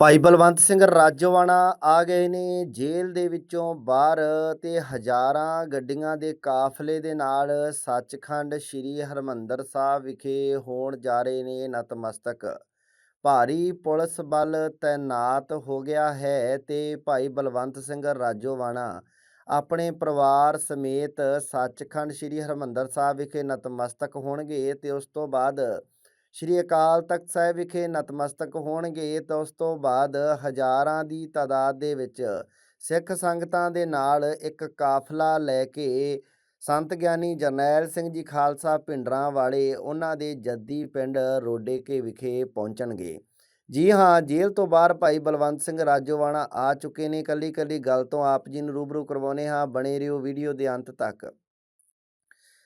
ਭਾਈ ਬਲਵੰਤ ਸਿੰਘ ਰਾਜੋਆਣਾ ਆ ਗਏ ਨੇ ਜੇਲ੍ਹ ਦੇ ਵਿੱਚੋਂ ਬਾਹਰ ਤੇ ਹਜ਼ਾਰਾਂ ਗੱਡੀਆਂ ਦੇ ਕਾਫਲੇ ਦੇ ਨਾਲ ਸੱਚਖੰਡ ਸ੍ਰੀ ਹਰਮੰਦਰ ਸਾਹਿਬ ਵਿਖੇ ਹੋਣ ਜਾ ਰਹੇ ਨੇ ਨਤਮਸਤਕ। ਭਾਰੀ ਪੁਲਿਸ ਬਲ ਤੈਨਾਤ ਹੋ ਗਿਆ ਹੈ ਤੇ ਭਾਈ ਬਲਵੰਤ ਸਿੰਘ ਰਾਜੋਆਣਾ ਆਪਣੇ ਪਰਿਵਾਰ ਸਮੇਤ ਸੱਚਖੰਡ ਸ੍ਰੀ ਹਰਮੰਦਰ ਸਾਹਿਬ ਵਿਖੇ ਨਤਮਸਤਕ ਹੋਣਗੇ ਤੇ ਉਸ ਤੋਂ ਬਾਅਦ ਸ਼੍ਰੀ ਅਕਾਲ ਤਖਤ ਸਾਹਿਬ ਵਿਖੇ ਨਤਮਸਤਕ ਹੋਣਗੇ, ਤਾਂ ਉਸ ਤੋਂ ਬਾਅਦ ਹਜ਼ਾਰਾਂ ਦੀ ਤਾਦਾਦ ਦੇ ਵਿੱਚ ਸਿੱਖ ਸੰਗਤਾਂ ਦੇ ਨਾਲ ਇੱਕ ਕਾਫਲਾ ਲੈ ਕੇ ਸੰਤ ਗਿਆਨੀ ਜਰਨੈਲ ਸਿੰਘ ਜੀ ਖਾਲਸਾ ਪਿੰਡਰਾਂ ਵਾਲੇ ਉਹਨਾਂ ਦੇ ਜੱਦੀ ਪਿੰਡ ਰੋਡੇਕੇ ਵਿਖੇ ਪਹੁੰਚਣਗੇ। ਜੀ ਹਾਂ, ਜੇਲ੍ਹ ਤੋਂ ਬਾਹਰ ਭਾਈ ਬਲਵੰਤ ਸਿੰਘ ਰਾਜੋਵਾਣਾ ਆ ਚੁੱਕੇ ਨੇ। ਕੱਲੀ ਕੱਲੀ ਗੱਲ ਤੋਂ ਆਪ ਜੀ ਨੂੰ ਰੂਬਰੂ ਕਰਵਾਉਨੇ ਹਾਂ। ਬਣੇ ਰਹੋ ਵੀਡੀਓ ਦੇ ਅੰਤ ਤੱਕ।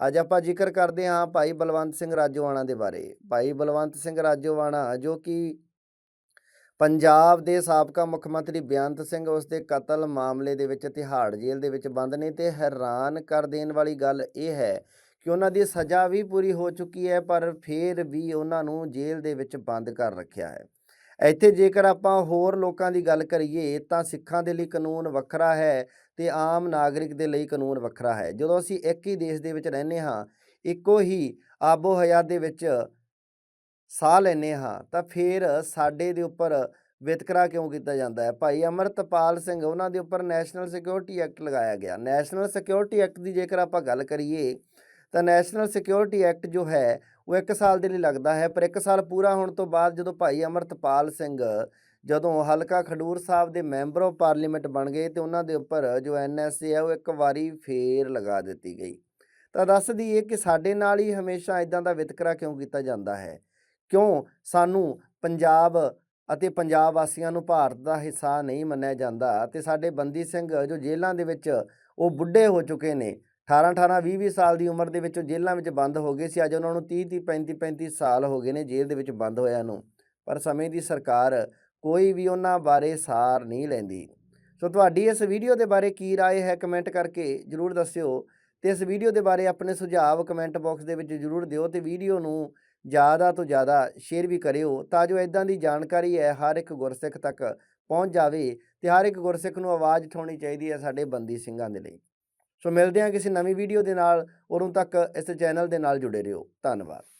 ਅੱਜ ਆਪਾਂ ਜ਼ਿਕਰ ਕਰਦੇ ਹਾਂ ਭਾਈ ਬਲਵੰਤ ਸਿੰਘ ਰਾਜੋਆਣਾ ਦੇ ਬਾਰੇ। ਭਾਈ ਬਲਵੰਤ ਸਿੰਘ ਰਾਜੋਆਣਾ, ਜੋ ਕਿ ਪੰਜਾਬ ਦੇ ਸਾਬਕਾ ਮੁੱਖ ਮੰਤਰੀ ਬੇਅੰਤ ਸਿੰਘ, ਉਸ ਦੇ ਕਤਲ ਮਾਮਲੇ ਦੇ ਵਿੱਚ ਤਿਹਾੜ ਜੇਲ੍ਹ ਦੇ ਵਿੱਚ ਬੰਦ ਨੇ ਤੇ ਹੈਰਾਨ ਕਰ ਦੇਣ ਵਾਲੀ ਗੱਲ ਇਹ ਹੈ ਕਿ ਉਹਨਾਂ ਦੀ ਸਜ਼ਾ ਵੀ ਪੂਰੀ ਹੋ ਚੁੱਕੀ ਹੈ, ਪਰ ਫਿਰ ਵੀ ਉਹਨਾਂ ਨੂੰ ਜੇਲ੍ਹ ਦੇ ਵਿੱਚ ਬੰਦ ਕਰ ਰੱਖਿਆ ਹੈ। ਇੱਥੇ ਜੇਕਰ ਆਪਾਂ ਹੋਰ ਲੋਕਾਂ ਦੀ ਗੱਲ ਕਰੀਏ, ਤਾਂ ਸਿੱਖਾਂ ਦੇ ਲਈ ਕਾਨੂੰਨ ਵੱਖਰਾ ਹੈ ਤੇ ਆਮ ਨਾਗਰਿਕ ਦੇ ਲਈ ਕਾਨੂੰਨ ਵੱਖਰਾ ਹੈ। ਜਦੋਂ ਅਸੀਂ ਇੱਕ ਹੀ ਦੇਸ਼ ਦੇ ਵਿੱਚ ਰਹਿੰਦੇ ਹਾਂ, ਇੱਕੋ ਹੀ ਆਬੋ ਹਯਾਤ ਦੇ ਵਿੱਚ ਸਾਹ ਲੈਂਦੇ ਹਾਂ, ਤਾਂ ਫਿਰ ਸਾਡੇ ਦੇ ਉੱਪਰ ਵਿਤਕਰਾ ਕਿਉਂ ਕੀਤਾ ਜਾਂਦਾ ਹੈ? ਭਾਈ ਅਮਰਤਪਾਲ ਸਿੰਘ, ਉਹਨਾਂ ਦੇ ਉੱਪਰ ਨੈਸ਼ਨਲ ਸਿਕਿਉਰਿਟੀ ਐਕਟ ਲਗਾਇਆ ਗਿਆ। ਨੈਸ਼ਨਲ ਸਿਕਿਉਰਿਟੀ ਐਕਟ ਦੀ ਜੇਕਰ ਆਪਾਂ ਗੱਲ ਕਰੀਏ, ਤਾਂ ਨੈਸ਼ਨਲ ਸਿਕਿਉਰਿਟੀ ਐਕਟ ਜੋ ਹੈ, ਉਹ 1 ਸਾਲ ਦੇ ਲਈ ਲੱਗਦਾ ਹੈ, ਪਰ 1 ਸਾਲ ਪੂਰਾ ਹੋਣ ਤੋਂ ਬਾਅਦ ਜਦੋਂ ਭਾਈ ਅਮਰਤਪਾਲ ਸਿੰਘ ਜਦੋਂ ਹਲਕਾ ਖਡੂਰ ਸਾਹਿਬ ਦੇ ਮੈਂਬਰ ਆਫ ਪਾਰਲੀਮੈਂਟ ਬਣ ਗਏ ਤੇ ਉਹਨਾਂ ਦੇ ਉੱਪਰ ਜੋ ਐਨਐਸਏ ਹੈ ਉਹ ਇੱਕ ਵਾਰੀ ਫੇਰ ਲਗਾ ਦਿੱਤੀ ਗਈ। ਤਾਂ ਦੱਸ ਦਈਏ ਕਿ ਸਾਡੇ ਨਾਲ ਹੀ ਹਮੇਸ਼ਾ ਇਦਾਂ ਦਾ ਵਿਤਕਰਾ ਕਿਉਂ ਕੀਤਾ ਜਾਂਦਾ ਹੈ? ਕਿਉਂ ਸਾਨੂੰ ਪੰਜਾਬ ਅਤੇ ਪੰਜਾਬ ਵਾਸੀਆਂ ਨੂੰ ਭਾਰਤ ਦਾ ਹਿੱਸਾ ਨਹੀਂ ਮੰਨਿਆ ਜਾਂਦਾ ਤੇ ਸਾਡੇ ਬੰਦੀ ਸਿੰਘ ਜੋ ਜੇਲ੍ਹਾਂ ਦੇ ਵਿੱਚ ਉਹ ਬੁੱਢੇ ਹੋ ਚੁੱਕੇ ਨੇ 18 18 20 20 ਸਾਲ ਦੀ ਉਮਰ ਦੇ ਵਿੱਚ ਉਹ ਜੇਲ੍ਹਾਂ ਵਿੱਚ ਬੰਦ ਹੋ ਗਏ ਸੀ, ਅੱਜ ਉਹਨਾਂ ਨੂੰ 30 30 35 35 ਸਾਲ ਹੋ ਗਏ ਨੇ ਜੇਲ੍ਹ ਦੇ ਵਿੱਚ ਬੰਦ ਹੋਇਆ ਨੂੰ। ਪਰ ਸਮੇਂ ਦੀ ਸਰਕਾਰ ਕੋਈ ਵੀ ਉਹਨਾਂ ਬਾਰੇ ਸਾਰ ਨਹੀਂ ਲੈਂਦੀ ਸੋ ਤੁਹਾਡੀ ਇਸ ਵੀਡੀਓ ਦੇ ਬਾਰੇ ਕੀ رائے ਹੈ ਕਮੈਂਟ ਕਰਕੇ ਜਰੂਰ ਦੱਸਿਓ ਤੇ ਇਸ ਵੀਡੀਓ ਦੇ ਬਾਰੇ ਆਪਣੇ ਸੁਝਾਅ ਕਮੈਂਟ ਬਾਕਸ ਦੇ ਵਿੱਚ ਜਰੂਰ ਦਿਓ ਤੇ ਵੀਡੀਓ ਨੂੰ ਜ਼ਿਆਦਾ ਤੋਂ ਜ਼ਿਆਦਾ ਸ਼ੇਅਰ ਵੀ ਕਰਿਓ ਤਾਂ ਜੋ ਇਦਾਂ ਦੀ ਜਾਣਕਾਰੀ ਹੈ ਹਰ ਇੱਕ ਗੁਰਸਿੱਖ ਤੱਕ ਪਹੁੰਚ ਜਾਵੇ ਤੇ ਹਰ ਇੱਕ ਗੁਰਸਿੱਖ ਨੂੰ ਆਵਾਜ਼ ਉਠਾਉਣੀ ਚਾਹੀਦੀ ਹੈ ਸਾਡੇ ਬੰਦੀ ਸਿੰਘਾਂ ਦੇ ਲਈ ਸੋ ਮਿਲਦੇ ਹਾਂ ਕਿਸੇ ਨਵੀਂ ਵੀਡੀਓ ਦੇ ਨਾਲ ਉਦੋਂ ਤੱਕ ਇਸ ਚੈਨਲ ਦੇ ਨਾਲ ਜੁੜੇ ਰਹੋ ਧੰਨਵਾਦ